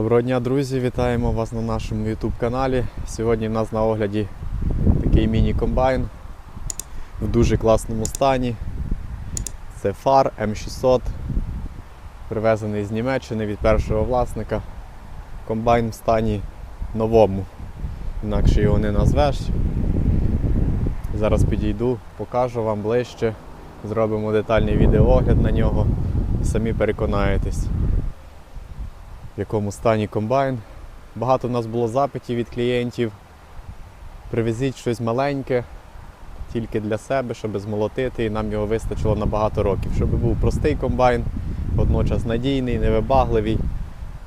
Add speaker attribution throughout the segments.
Speaker 1: Доброго дня, друзі! Вітаємо вас на нашому YouTube каналі. Сьогодні в нас на огляді такий міні-комбайн в дуже класному стані. Це фар М600, привезений з Німеччини від першого власника. Комбайн в стані новому, інакше його не назвеш. Зараз підійду, покажу вам ближче, зробимо детальний відеоогляд на нього самі переконаєтесь в якому стані комбайн. Багато у нас було запитів від клієнтів. Привезіть щось маленьке, тільки для себе, щоб змолотити, і нам його вистачило на багато років. Щоб був простий комбайн, водночас надійний, невибагливий.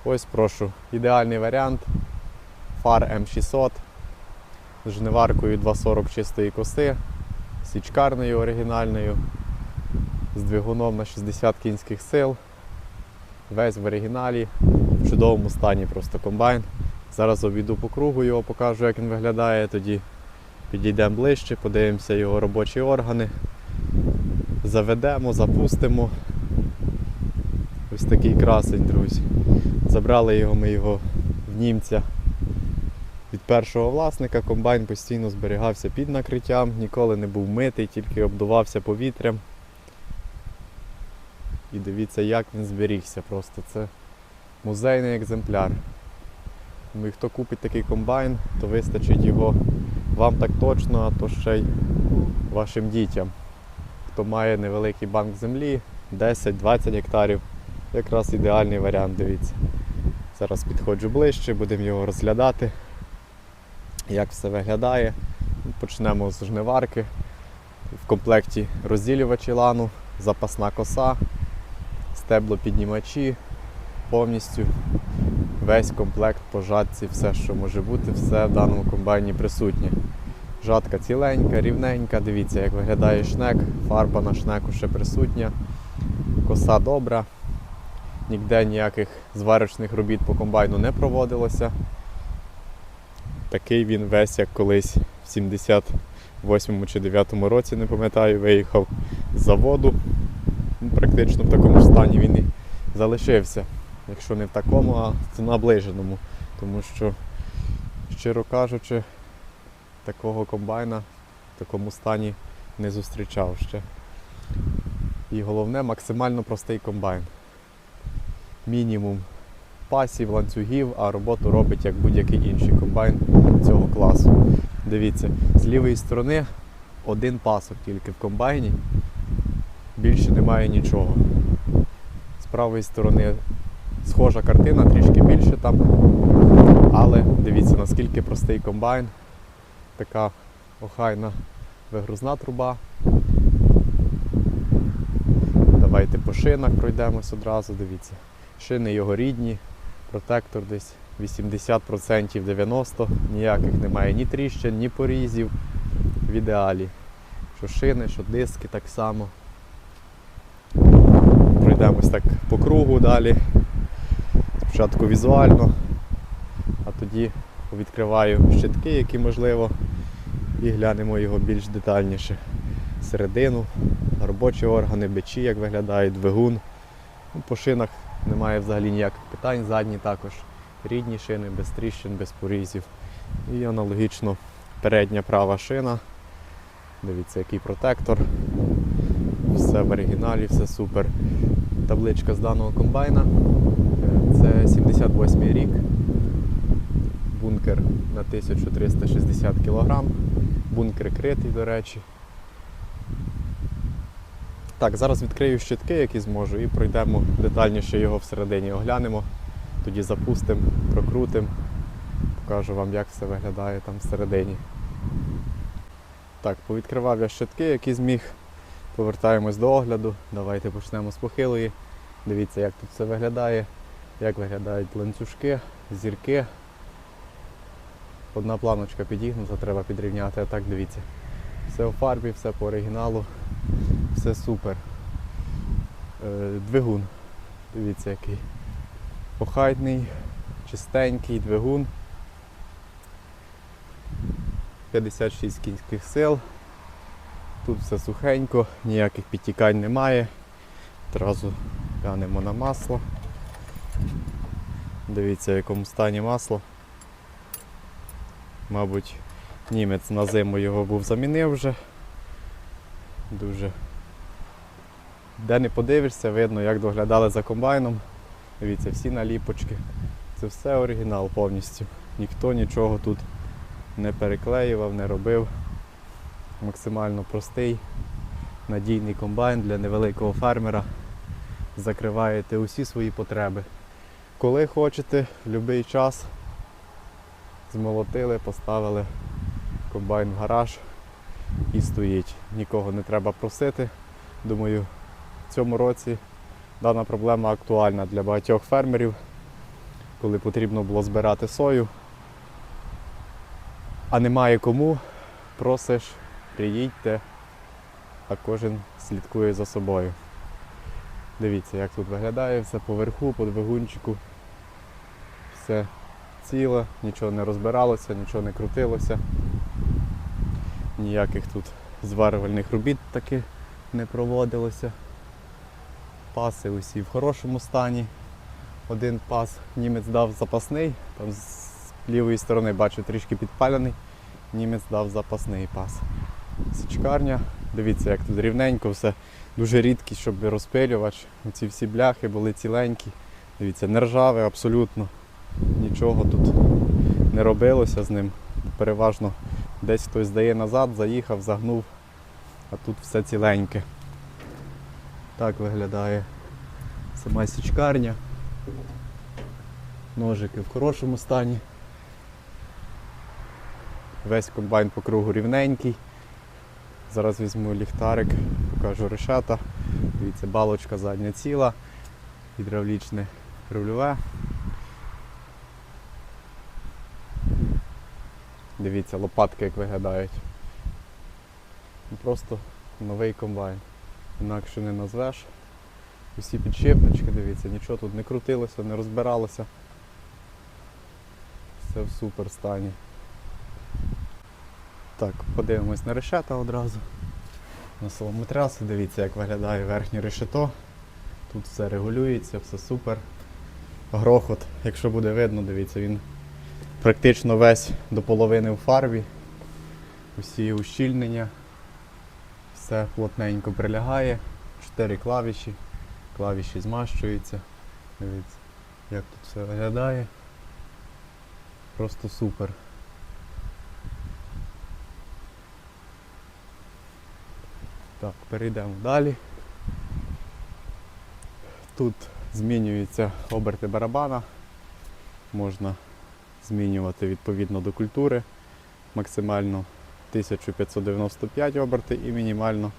Speaker 1: Ось прошу, ідеальний варіант. Фар М600 з жниваркою 240 чистої коси, січкарною оригінальною, з двигуном на 60 кінських сил. Весь в оригіналі, в чудовому стані просто комбайн. Зараз обійду по кругу його, покажу, як він виглядає, тоді підійдемо ближче, подивимося його робочі органи. Заведемо, запустимо. Ось такий красень, друзі. Забрали його ми його в німця від першого власника. Комбайн постійно зберігався під накриттям, ніколи не був митий, тільки обдувався повітрям. І дивіться, як він зберігся. Просто це музейний екземпляр. Ну і хто купить такий комбайн, то вистачить його вам так точно, а то ще й вашим дітям. Хто має невеликий банк землі, 10-20 гектарів, якраз ідеальний варіант, дивіться. Зараз підходжу ближче, будемо його розглядати, як все виглядає. Почнемо з жниварки. В комплекті розділювачі лану, запасна коса, стеблопіднімачі, повністю весь комплект по жатці, все, що може бути, все в даному комбайні присутнє. Жатка ціленька, рівненька, дивіться, як виглядає шнек, фарба на шнеку ще присутня, коса добра, ніде ніяких зварочних робіт по комбайну не проводилося. Такий він весь, як колись в 78 чи 9 році, не пам'ятаю, виїхав з заводу. Практично в такому стані він і залишився. Якщо не в такому, а в наближеному. Тому що, щиро кажучи, такого комбайна в такому стані не зустрічав ще. І головне максимально простий комбайн. Мінімум пасів, ланцюгів, а роботу робить як будь-який інший комбайн цього класу. Дивіться, з лівої сторони один пасок тільки в комбайні, більше немає нічого. З правої сторони схожа картина, трішки більше там. Але дивіться, наскільки простий комбайн, така охайна вигрузна труба. Давайте по шинах пройдемось одразу, дивіться. Шини його рідні, протектор десь 80% 90%, ніяких немає ні тріщин, ні порізів в ідеалі. Що шини, що диски так само. Пройдемось так по кругу далі. Спочатку візуально, а тоді відкриваю щитки, які можливо, і глянемо його більш детальніше. Середину, робочі органи, бичі, як виглядають, двигун. Ну, По шинах немає взагалі ніяких питань, задні також рідні шини, без тріщин, без порізів. І аналогічно передня права шина. Дивіться, який протектор. Все в оригіналі, все супер. Табличка з даного комбайна. Це 78 рік. Бункер на 1360 кг. Бункер критий, до речі. Так, зараз відкрию щитки, які зможу, і пройдемо детальніше його всередині оглянемо. Тоді запустимо, прокрутимо, покажу вам, як все виглядає там всередині. Так, повідкривав я щитки, які зміг. Повертаємось до огляду. Давайте почнемо з похилої. Дивіться, як тут все виглядає, як виглядають ланцюжки, зірки. Одна планочка підігнута, треба підрівняти, а так дивіться. Все у фарбі, все по оригіналу, все супер. Е, Двигун. Дивіться який. Охайний, чистенький двигун. 56 кінських сил. Тут все сухенько, ніяких підтікань немає. Одразу глянемо на масло. Дивіться, в якому стані масло. Мабуть, німець на зиму його був замінив вже. Дуже. Де не подивишся, видно, як доглядали за комбайном. Дивіться, всі наліпочки. Це все оригінал повністю. Ніхто нічого тут не переклеював, не робив. Максимально простий, надійний комбайн для невеликого фермера. Закриваєте усі свої потреби. Коли хочете, в будь-який час змолотили, поставили комбайн в гараж і стоїть. Нікого не треба просити. Думаю, в цьому році дана проблема актуальна для багатьох фермерів, коли потрібно було збирати сою. А немає кому, просиш, приїдьте, а кожен слідкує за собою. Дивіться, як тут виглядає все поверху, по двигунчику. Все ціле, нічого не розбиралося, нічого не крутилося. Ніяких тут зварювальних робіт таки не проводилося. Паси усі в хорошому стані. Один пас німець дав запасний, там з лівої сторони бачу трішки підпалений. Німець дав запасний пас. Січкарня. Дивіться, як тут рівненько все. Дуже рідкість, щоб розпилювач. Ці всі бляхи були ціленькі. Дивіться, не ржаве абсолютно. Нічого тут не робилося з ним. Переважно десь хтось здає назад, заїхав, загнув, а тут все ціленьке. Так виглядає сама січкарня. Ножики в хорошому стані. Весь комбайн по кругу рівненький. Зараз візьму ліхтарик, покажу решета. Дивіться, балочка задня ціла, гідравлічне рульове. Дивіться, лопатки як виглядають. Просто новий комбайн. Інакше не назвеш. Усі підшипнички, дивіться, нічого тут не крутилося, не розбиралося. Все в супер стані. Так, подивимось на решета одразу. На солометраси, дивіться, як виглядає верхнє решето. Тут все регулюється, все супер. Грохот, якщо буде видно, дивіться, він практично весь до половини в фарбі. Усі ущільнення. Все плотненько прилягає. Чотири клавіші. Клавіші змащуються. Дивіться, як тут все виглядає. Просто супер. Так, перейдемо далі. Тут змінюються оберти барабана. Можна змінювати відповідно до культури. Максимально 1595 оберти і мінімально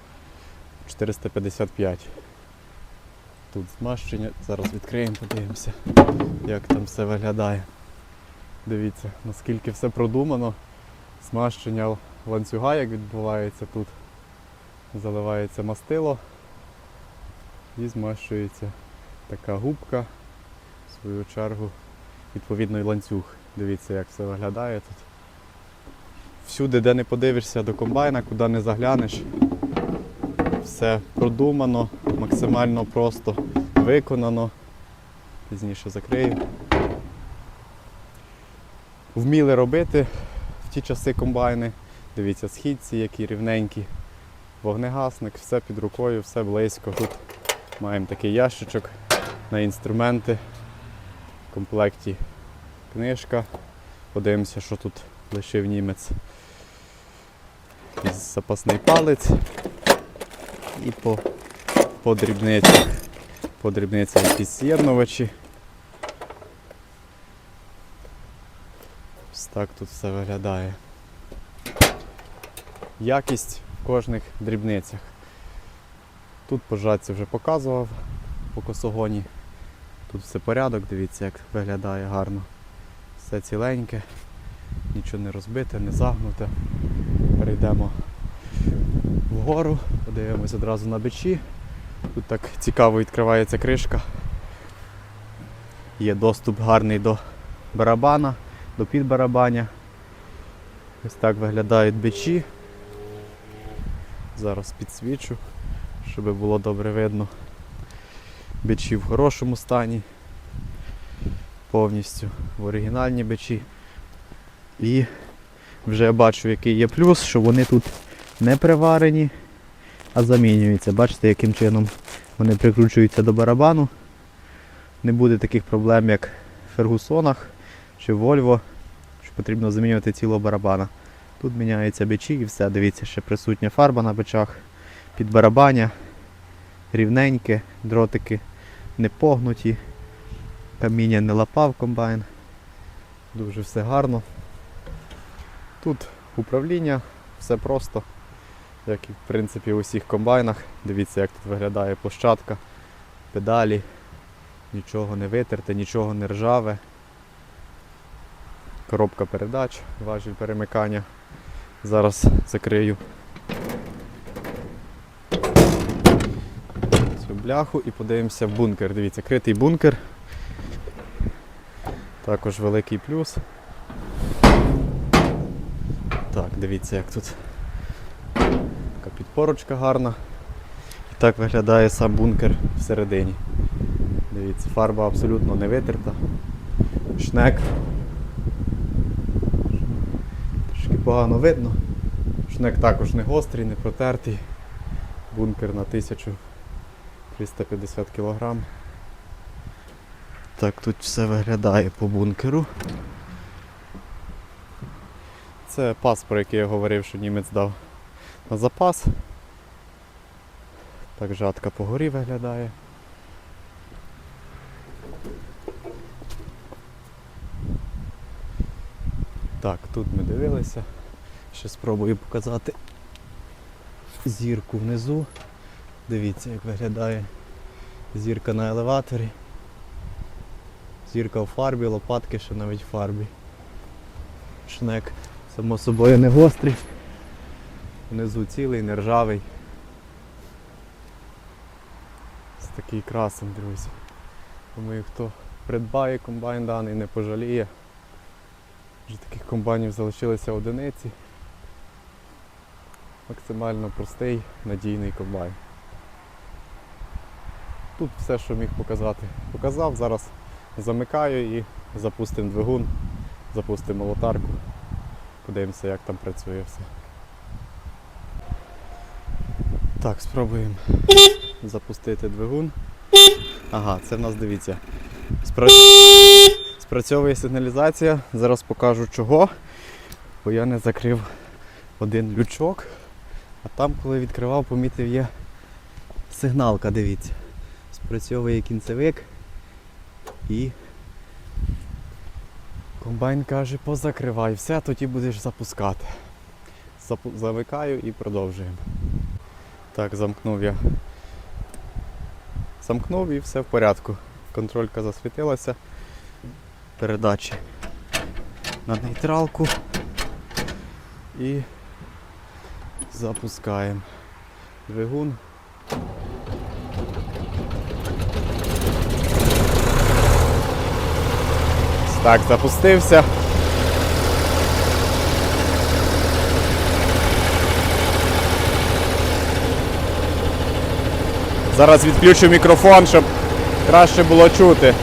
Speaker 1: 455. Тут змащення. Зараз відкриємо, подивимося, як там все виглядає. Дивіться, наскільки все продумано. Змащення ланцюга, як відбувається тут. Заливається мастило і змащується така губка, в свою чергу, відповідно і ланцюг. Дивіться, як все виглядає тут. Всюди, де не подивишся до комбайна, куди не заглянеш, все продумано, максимально просто виконано. Пізніше закрию. Вміли робити в ті часи комбайни. Дивіться, східці, які рівненькі. Вогнегасник, все під рукою, все близько. Тут маємо такий ящичок на інструменти. В комплекті книжка. Подивимося, що тут лишив німець. Якийсь запасний палець. І по, по дрібницях. По дрібницях якісь з'єднувачі. Ось так тут все виглядає. Якість в кожних дрібницях. Тут пожатці вже показував по косогоні. Тут все порядок, дивіться, як виглядає гарно. Все ціленьке, нічого не розбите, не загнуте. Перейдемо вгору, подивимось одразу на бичі. Тут так цікаво відкривається кришка. Є доступ гарний до барабана, до підбарабаня. Ось так виглядають бичі. Зараз підсвічу, щоб було добре видно. Бичі в хорошому стані. Повністю в оригінальні бичі. І вже бачу, який є плюс, що вони тут не приварені, а замінюються. Бачите, яким чином вони прикручуються до барабану. Не буде таких проблем, як в Фергусонах чи в Volvo, що потрібно замінювати цілого барабана. Тут міняються бичі і все, дивіться, ще присутня фарба на бичах, під барабаня, рівненьке, дротики не погнуті, каміння не лапав комбайн. Дуже все гарно. Тут управління, все просто, як і в принципі у всіх комбайнах. Дивіться, як тут виглядає площадка, педалі, нічого не витерте, нічого не ржаве. Коробка передач, важіль перемикання. Зараз закрию цю бляху і подивимося в бункер. Дивіться, критий бункер. Також великий плюс. Так, дивіться, як тут така підпорочка гарна. І так виглядає сам бункер всередині. Дивіться, фарба абсолютно не витерта. Шнек. Трішки погано видно. Шнек також не гострий, не протертий. Бункер на 1350 кг. Так, тут все виглядає по бункеру. Це пас, про який я говорив, що німець дав на запас. Так жатка по горі виглядає. Так, тут ми дивилися. Ще спробую показати зірку внизу. Дивіться, як виглядає зірка на елеваторі. Зірка в фарбі, лопатки ще навіть в фарбі. Шнек, само собою не гострий. Внизу цілий, не ржавий. Ось такий красень, друзі. Думаю, хто придбає комбайн даний, не пожаліє. Вже таких комбайнів залишилися одиниці. Максимально простий, надійний комбайн. Тут все, що міг показати, показав. Зараз замикаю і запустимо двигун, запустимо лотарку. Подивимося, як там працює все. Так, спробуємо запустити двигун. Ага, це в нас дивіться. Спра... Спрацьовує сигналізація. Зараз покажу чого. Бо я не закрив один лючок. А там, коли відкривав, помітив є сигналка, дивіться. Спрацьовує кінцевик і комбайн каже, позакривай все, тоді будеш запускати. Запу- Замикаю і продовжуємо. Так, замкнув я. Замкнув і все в порядку. Контролька засвітилася. Передачі на нейтралку і запускаємо двигун. Так, запустився. Зараз відключу мікрофон, щоб краще було чути.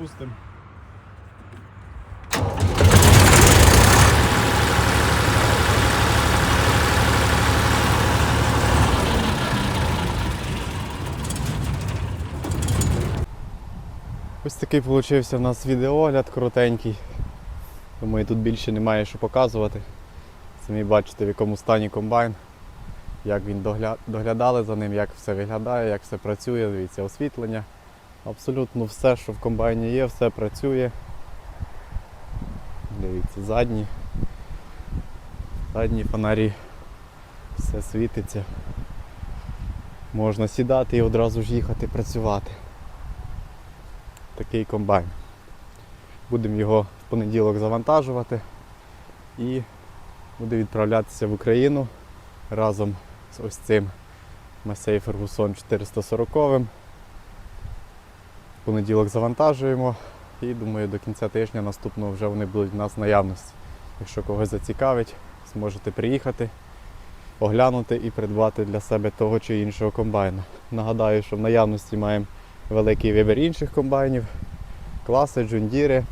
Speaker 1: Запустимо. Ось такий вийшов у нас відеогляд коротенький. Думаю, тут більше немає що показувати. Самі бачите, в якому стані комбайн, як він догля... доглядали за ним, як все виглядає, як все працює, дивіться, освітлення. Абсолютно все, що в комбайні є, все працює. Дивіться, задні. Задні фонарі. Все світиться. Можна сідати і одразу ж їхати працювати. Такий комбайн. Будемо його в понеділок завантажувати і буде відправлятися в Україну разом з ось цим Масей Фергусон 440. Понеділок завантажуємо і думаю до кінця тижня наступного вже вони будуть в нас наявності. Якщо когось зацікавить, зможете приїхати, оглянути і придбати для себе того чи іншого комбайна. Нагадаю, що в наявності маємо великий вибір інших комбайнів, класи, джундіри,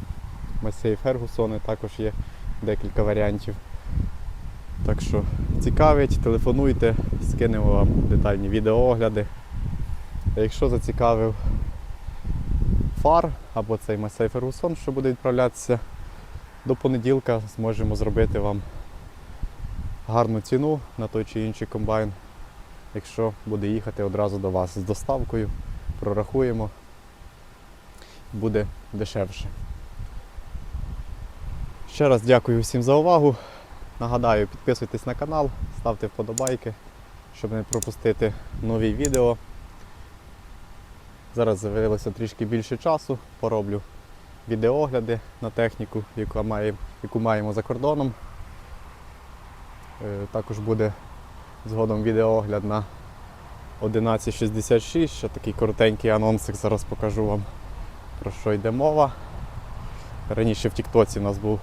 Speaker 1: Масей Фергусони, також є декілька варіантів. Так що цікавить, телефонуйте, скинемо вам детальні відеоогляди. А якщо зацікавив фар або цей Масей Фергусон, що буде відправлятися до понеділка, зможемо зробити вам гарну ціну на той чи інший комбайн, якщо буде їхати одразу до вас з доставкою, прорахуємо, буде дешевше. Ще раз дякую всім за увагу. Нагадаю, підписуйтесь на канал, ставте вподобайки, щоб не пропустити нові відео. Зараз з'явилося трішки більше часу, пороблю відеогляди на техніку, яку маємо, яку маємо за кордоном. Е, Також буде згодом відеогляд на 1166, ще такий коротенький анонсик, зараз покажу вам про що йде мова. Раніше в Тіктоці у нас був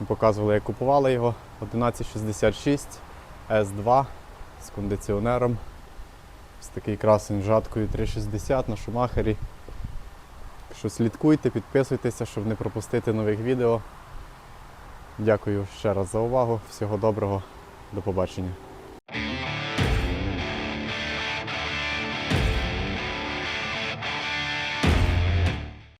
Speaker 1: ми показували, як купували його. 1166 S2 з кондиціонером. Ось такий красень жаткою 360 на шумахері. Що слідкуйте, підписуйтеся, щоб не пропустити нових відео. Дякую ще раз за увагу. Всього доброго. До побачення.